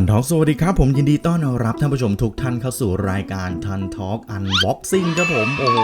ทันทอกสวัสดีครับ ผมยินดีต้อนรับท่านผู้ชมทุกท่านเข้าสู่รายการทันทอกอันบ็อกซิ่งครับผมโอ้โห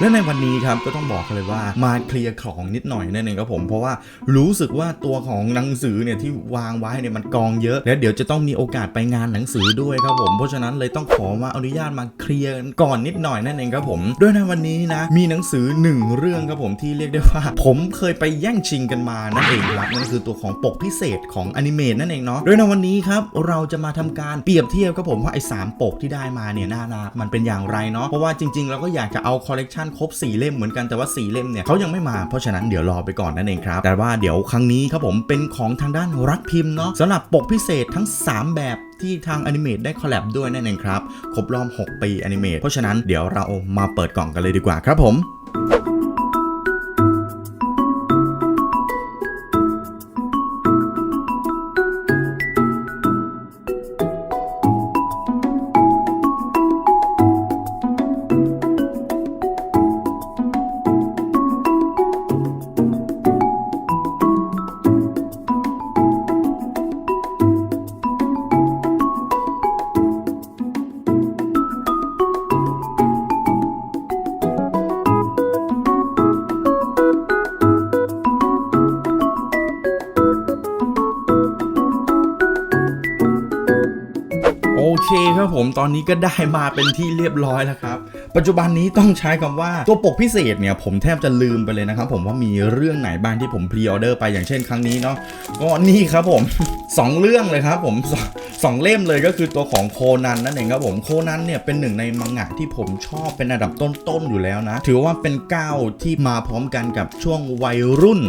และในวันนี้ครับก็ต้องบอกเลยว่ามาเคลียร์ของนิดหน่อยนั่นเองครับผม เพราะว่ารู้สึกว่าตัวของหนังสือเนี่ยที่วางไว้เนี่ยมันกองเยอะ และเดี๋ยวจะต้องมีโอกาสไปงานหนังสือด้วยครับผมเพราะฉะนั้นเลยต้องขอมาอนุญาตมาเคลียร์ก่อนนิดหน่อยนั่นเองครับผมด้วยในวันนี้นะมีหนังสือหนึ่งเรื่องครับผมที่เรียกได้ว่า ผมเคยไปแย่งชิงกันมานั่นเองครับนั่นคือตัวของปกพิเศษของอนิเมะนั่นเองเนาะโดยในวันนี้ครับเราจะมาทำการเปรียบเทียบครับผมว่าไอ้สามปกที่ได้มาเนี่ยหน้านามันเป็นอย่างไรเนาะเพราะว่าจริงๆเราก็อยากจะเอาคอลเลกชันครบ4 เล่มเหมือนกันแต่ว่า 4 เล่มเนี่ยเขายังไม่มาเพราะฉะนั้นเดี๋ยวรอไปก่อนนั่นเองครับ แต่ว่าเดี๋ยวครั้งนี้ครับผมเป็นของทางด้านรักพิมพ์เนาะสำหรับปกพิเศษทั้ง 3 แบบที่ทางอนิเมตได้คอลแลบด้วยนั่นเองครับ ครบรอบ 6 ปีอนิเมตเพราะฉะนั้นเดี๋ยวเรามาเปิดกล่องกันเลยดีกว่าครับผม เคครับผมตอนนี้ก็ได้มาเป็นที่เรียบร้อยแล้วครับ ปัจจุบันนี้ต้องใช้คำว่าตัวปกพิเศษเนี่ยผมแทบจะลืมไปเลยนะครับผมว่ามีเรื่องไหนบ้างที่ผมพรีออเดอร์ไปอย่างเช่นครั้งนี้เนาะก็นี่ครับผมสองเรื่องเลยครับผมสองเล่มเลยก็คือตัวของโคนันนั่นเองครับผมโคนันเนี่ยเป็นหนึ่งในมังงะที่ผมชอบเป็นอันดับต้นๆอยู่แล้วนะ ถือว่าเป็นก้าวที่มาพร้อมกันกับช่วงวัยรุ่น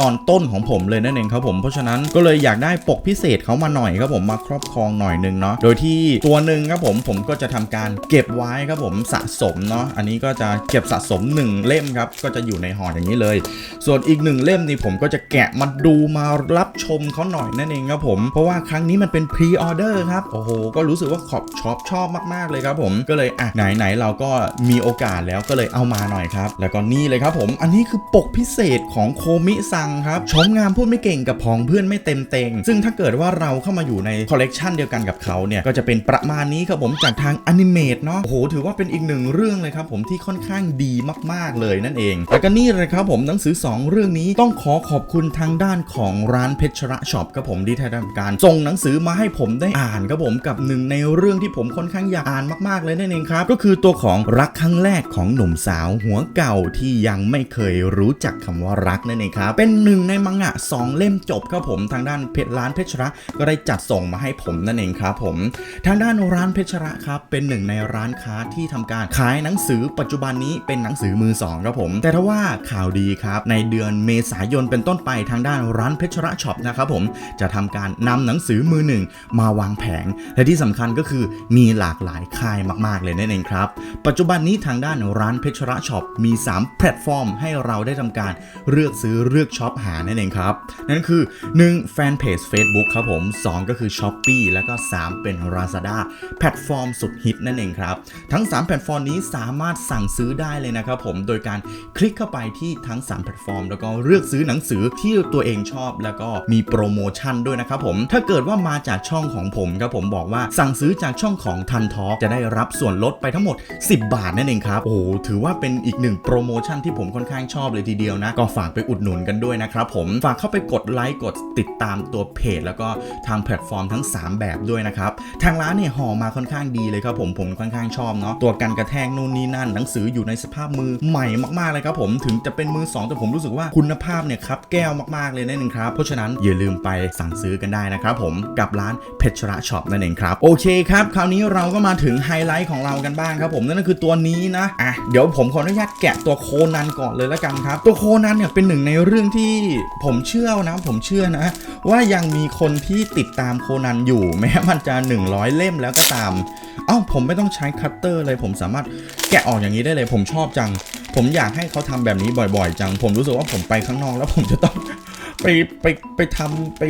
ตอนต้นของผมเลยนั่นเองครับผมเพราะฉะนั้นก็เลยอยากได้ปกพิเศษเขามาหน่อยครับผมมาครอบครองหน่อยหนึงเนาะโดยที่ตัวหนึ่งครับผมผมก็จะทำการเก็บไว้ครับผมสะสมเนาะอันนี้ก็จะเก็บสะสม 1 เล่มครับ ก็จะอยู่ในห่ออย่างนี้เลย ส่วนอีกหนึ่งเล่มนี่ผมก็จะแกะมาดูมารับชมเขาหน่อยนั่นเองครับผม เพราะว่าครั้งนี้มันเป็นพรีออเดอร์ครับ โอ้โห ก็รู้สึกว่าขอบชอบชอบมากๆเลยครับผมก็เลยอะไหนๆเราก็มีโอกาสแล้วก็เลยเอามาหน่อยครับ แล้วก็นี่เลยครับผม อันนี้คือปกพิเศษของโคมิซังครับชมงามพูดไม่เก่งกับพองเพื่อนไม่เต็มเต็งซึ่งถ้าเกิดว่าเราเข้ามาอยู่ในคอลเลกชันเดียวกันกับเขาเนี่ยก็จะเป็นประมาณนี้ครับผมจากทางอนิเมตเนาะโอ้โหถือว่าเป็นอีกหนึ่งเรื่องเลยครับผมที่ค่อนข้างดีมากๆเลยนั่นเอง แล้วก็นี่เลยครับผมหนังสือ 2 เรื่องนี้ต้องขอขอบคุณทางด้านของร้านเพชรช็อปครับผมที่ทำการส่งหนังสือมาให้ผมได้อ่านครับผมกับหนึ่งในเรื่องที่ผมค่อนข้างอยากอ่านมากๆเลยนั่นเองครับก็คือตัวของรักครั้งแรกของหนุ่มสาวหัวเก่าที่ยังไม่เคยรู้จักคำว่ารักนั่นเองครับเป็นหนึ่งในมังงะสองเล่มจบครับผมทางด้านเพชรร้านเพชรก็ได้จัดส่งมาให้ผมนั่นเองครับผม ทางด้านร้านเพชรครับเป็นหนึ่งในร้านค้าที่ทำการขายหนังสือปัจจุบันนี้เป็นหนังสือมือสองครับผม แต่ถ้าว่าข่าวดีครับในเดือนเมษายนเป็นต้นไปทางด้านร้านเพชรช็อปนะครับผมจะทำการนำหนังสือมือหนึ่งมาวางแผง และที่สำคัญก็คือมีหลากหลายค่ายมาก ๆ เลยนั่นเองครับ ปัจจุบันนี้ทางด้านร้านเพชรช็อปมี 3 แพลตฟอร์ม ให้เราได้ทำการเลือกซื้อเลือกช็อปหานั่นเองครับ นั่นคือ 1. แฟนเพจ Facebook ครับผม 2 ก็คือ s h อ p e e แล้วก็ 3 เป็น Lazada แพลตฟอร์มสุดฮิตนั่นเองครับ ทั้ง 3 แพลตฟอร์มนี้สามารถสั่งซื้อได้เลยนะครับผมโดยการคลิกเข้าไปที่ทั้ง 3 แพลตฟอร์ม แล้วก็เลือกซื้อหนังสือที่ตัวเองชอบ แล้วก็มีโปรโมชั่นด้วยนะครับผมถ้าเกิดว่ามาจากช่องของผมครับผมบอกว่าสั่งซื้อจากช่องของทันทอจะได้รับส่วนลดไปทั้งหมด 10 บาทนั่นเองครับโอ้โหถือว่าเป็นอีกหนึ่งโปรโมชั่นที่ผมค่อนข้างชอบเลยทีเดียวนะก็ฝากไปอุดหนุนกันด้วยนะครับผมฝากเข้าไปกดไลค์กดติดตามตัวเพจ แล้วก็ทางแพลตฟอร์มทั้ง 3 แบบด้วยนะครับทางร้านเนี่ยห่อมาค่อนข้างดีเลยครับผมผมค่อนข้างชอบเนาะตัวกันกระแทกนู่นนี่นั่น หนังสืออยู่ในสภาพมือใหม่มากๆเลยครับผมถึงจะเป็นมือสองแต่ผมรู้สึกว่าคุณภาพเนี่ยครับแก้วมากๆเลยนั่นเองครับ เพราะฉะนั้นอย่าลืมไปสั่งซื้อกันได้นะครับผมกับร้านเพชรช็อปนั่นเองครับ โอเคครับ คราวนี้เราก็มาถึงไฮไลท์ของเรากันบ้างครับผมนั่นก็คือตัวนี้นะอะเดี๋ยวผมขออนุญาตแกะตัวโคนันก่อนเลยแล้วกันครับ ตัวโคนันเนี่ยเป็นหนึ่งในเรื่องที่ผมเชื่อนะ ผมเชื่อนะ ว่ายังมีคนที่ติดตามโคนันอยู่แม้มันจะ 100 เล่มแล้วก็ตาม เอ้าผมไม่ต้องใช้คัตเตอร์เลยผมสามารถแกะออกอย่างนี้ได้เลย ผมชอบจัง ผมอยากให้เขาทำแบบนี้บ่อยๆ จัง ผมรู้สึกว่าผมไปข้างนอกแล้วผมจะต้องไปไปไปทำไป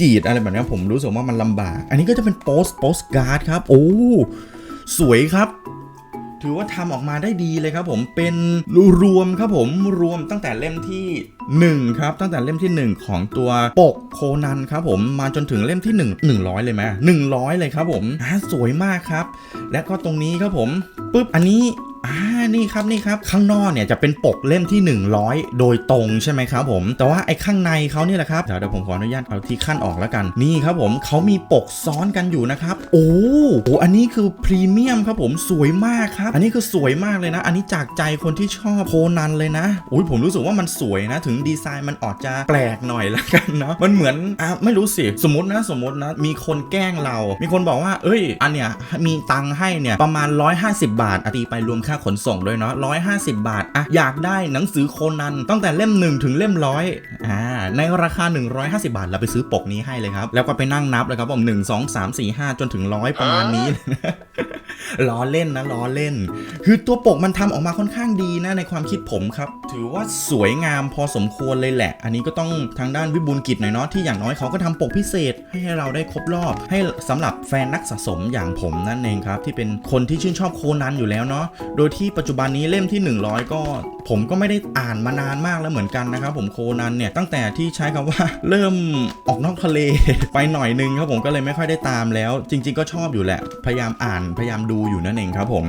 กรีดอะไรแบบนี้ผมรู้สึกว่ามันลำบาก อันนี้ก็จะเป็นโปสโปสการ์ดครับ โอ้สวยครับ ถือว่าทำออกมาได้ดีเลยครับผมเป็นรวมครับผมรวมตั้งแต่เล่มที่ 1 ครับ ตั้งแต่เล่มที่ 1 ของตัวปกโคนันครับผมมาจนถึงเล่มที่ 1 100 เลยไหม100 เลยครับผมอ่าสวยมากครับ และก็ตรงนี้ครับผมปุ๊บอันนี้อ่า นี่ครับนี่ครับข้างนอกเนี่ยจะเป็นปกเล่มที่ 100 โดยตรงใช่ไหมครับผมแต่ว่าไอ้ข้างในเขาเนี่ยแหละครับเดี๋ยวผมขออนุญาตเอาที่ขั้นออกแล้วกันนี่ครับผมเขามีปกซ้อนกันอยู่นะครับโอ้โหอันนี้คือพรีเมียมครับผมสวยมากครับอันนี้คือสวยมากเลยนะ อันนี้จากใจคนที่ชอบโคนันเลยนะอุ้ยผมรู้สึกว่ามันสวยนะ ถึงดีไซน์มันออกจะแปลกหน่อยละกันเนาะมันเหมือนอะไม่รู้สิสมมตินะสมมตินะ มีคนแกล้งเรา มีคนบอกว่า เอ้ย อันเนี้ยมีตังค์ให้เนี่ยประมาณ 150 บาทอะตีไปรวมค่าขนส่งด้วยเนาะ150บาทอะอยากได้หนังสือโคนันตั้งแต่เล่ม1ถึงเล่มร้อยอ่าในราคา 150 บาทเราไปซื้อปกนี้ให้เลยครับ แล้วก็ไปนั่งนับเลยครับผม1 2 3 4 5จนถึงร้อยประมาณนี้ ล้อเล่นนะล้อเล่น คือตัวปกมันทำออกมาค่อนข้างดีนะในความคิดผมครับ ถือว่าสวยงามพอสมควรเลยแหละ อันนี้ก็ต้องทางด้านวิบูลกิจหน่อยเนาะที่อย่างน้อยเขาก็ทำปกพิเศษให้เราได้ครบรอบ ให้สำหรับแฟนนักสะสมอย่างผมนั่นเองครับ ที่เป็นคนที่ชื่นชอบโคนันอยู่แล้วเนาะโดยที่ปัจจุบันนี้เล่มที่ 100 ก็ ผมก็ไม่ได้อ่านมานานมากแล้วเหมือนกันนะครับผมโคนันเนี่ยตั้งแต่ที่ใช้คำว่าเริ่มออกนอกทะเลไปหน่อยนึงครับผมก็เลยไม่ค่อยได้ตามแล้ว จริง ๆ ก็ชอบอยู่แหละ พยายามอ่านพยายามดูอยู่นั่นเองครับผม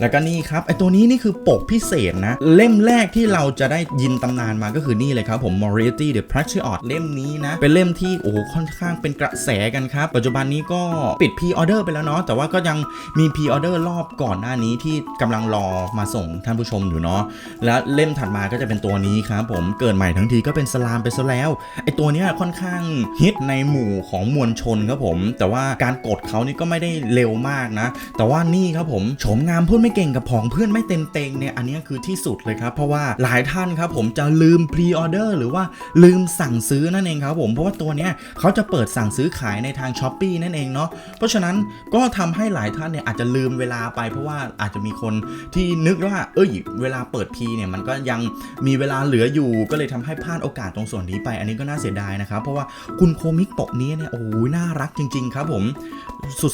แล้วก็นี่ครับไอตัวนี้นี่คือปกพิเศษนะ เล่มแรกที่เราจะได้ยินตำนานมาก็คือนี่เลยครับผม Moriarty the Patriot เล่มนี้นะ เป็นเล่มที่โอ้โหค่อนข้างเป็นกระแสกันครับ ปัจจุบันนี้ก็ปิดพ r ออเดอร์ไปแล้วเนาะแต่ว่าก็ยังมีพ r ออเดอร์รอบก่อนหน้านี้ที่กำลังรอมาส่งท่านผู้ชมอยู่เนาะและเล่มถัดมาก็จะเป็นตัวนี้ครับผมเกิดใหม่ทั้งทีก็เป็นสลามไปซะแล้วไอตัวนี้ค่อนข้างฮิตในหมู่ของมวลชนครับผม แต่ว่าการกดเขานี่ก็ไม่ได้เร็วมากนะ แต่ว่านี่ครับผมโฉมงามพูดไม่เก่งกับผองเพื่อนไม่เต็มเต็งเนี่ยอันนี้คือที่สุดเลยครับ เพราะว่าหลายท่านครับผมจะลืมพรีออเดอร์หรือว่าลืมสั่งซื้อนั่นเองครับผมเพราะว่าตัวนี้เขาจะเปิดสั่งซื้อขายในทางช้อปปีนั่นเองเนาะเพราะฉะนั้นก็ทำให้หลายท่านเนี่ยอาจจะลืมเวลาไป เพราะว่าอาจจะมีคนที่นึกว่าเอ้ยเวลาเปิดพีเนี่ยมันก็ยังมีเวลาเหลืออยู่ ก็เลยทำให้พลาดโอกาสตรงส่วนนี้ไป อันนี้ก็น่าเสียดายนะครับ เพราะว่าคุณโคมิกปกนี้เนี่ยโอ้ยน่ารักจริง ๆ ครับผม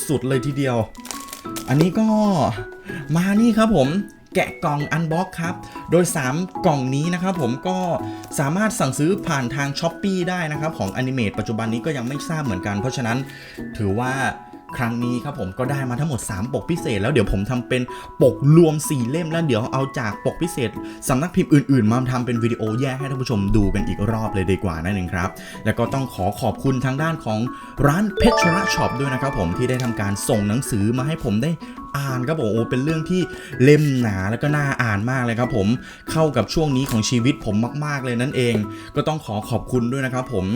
สุดๆเลยทีเดียว อันนี้ก็มานี่ครับผมแกะกล่องอันบ็อกครับ โดย 3 กล่องนี้นะครับผมก็สามารถสั่งซื้อผ่านทาง s h อ p e e ได้นะครับ ของ a n i m a t e ปัจจุบันนี้ก็ยังไม่ทราบเหมือนกัน เพราะฉะนั้นถือว่า ครั้งนี้ครับผมก็ได้มาทั้งหมด 3 ปกพิเศษ แล้วเดี๋ยวผมทำเป็นปกรวม 4 เล่มแล้วเดี๋ยวเอาจากปกพิเศษสำนักพิมพ์อื่นๆ มาทำเป็นวิดีโอแยกให้ท่านผู้ชมดูกันอีกรอบเลยดีกว่านั่นเองครับ แล้วก็ต้องขอขอบคุณทางด้านของร้านเพชรช็อปด้วยนะครับผมที่ได้ทำการส่งหนังสือมาให้ผมได้ อ่านครับผมโอ้เป็นเรื่องที่เล่มหนาแล้วก็น่าอ่านมากเลยครับผมเข้ากับช่วงนี้ของชีวิตผมมาก ๆ เลยนั่นเอง ก็ต้องขอขอบคุณด้วยนะครับผม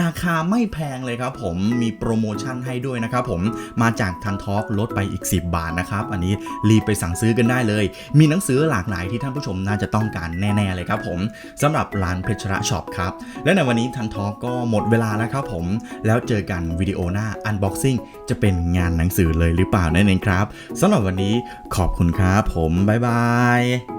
ราคาไม่แพงเลยครับผมมีโปรโมชั่นให้ด้วยนะครับผมมาจากทันทอกลดไปอีก 10 บาทนะครับ อันนี้รีบไปสั่งซื้อกันได้เลย มีหนังสือหลากหลายที่ท่านผู้ชมน่าจะต้องการแน่ ๆ เลยครับผมสำหรับร้านเพชรช็อปครับและในวันนี้ทันทอกก็หมดเวลาแล้วครับผมแล้วเจอกันวิดีโอหน้าอันบ็อกซิ่งจะเป็นงานหนังสือเลยหรือเปล่านั่นเองครับสำหรับวันนี้ขอบคุณครับผม บ๊ายบาย